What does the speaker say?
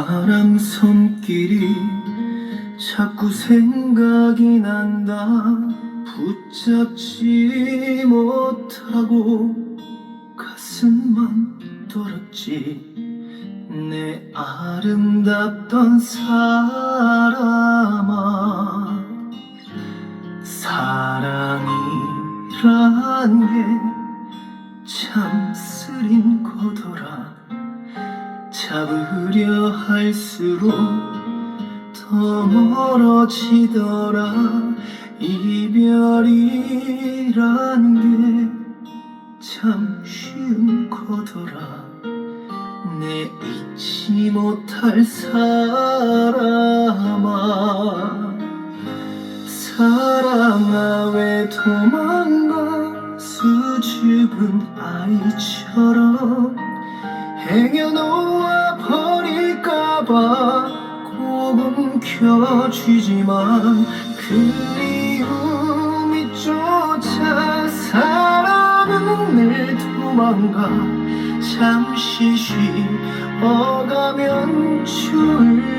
사람 손길이 자꾸 생각이 난다. 붙잡지 못하고 가슴만 떨었지. 내 아름답던 사람아 사랑이란 게 참 쓰린 거더라 잡으려 할수록 더 멀어지더라. 이별이란 게 참 쉬운 거더라. 내 잊지 못할 사람아 사랑아 왜 도망가? 수줍은 아이처럼 행여놓아 버릴까봐. 꼭 움켜쥐지만 그리움이 쫓아 사랑은 늘 도망가. 잠시 쉬어가면 주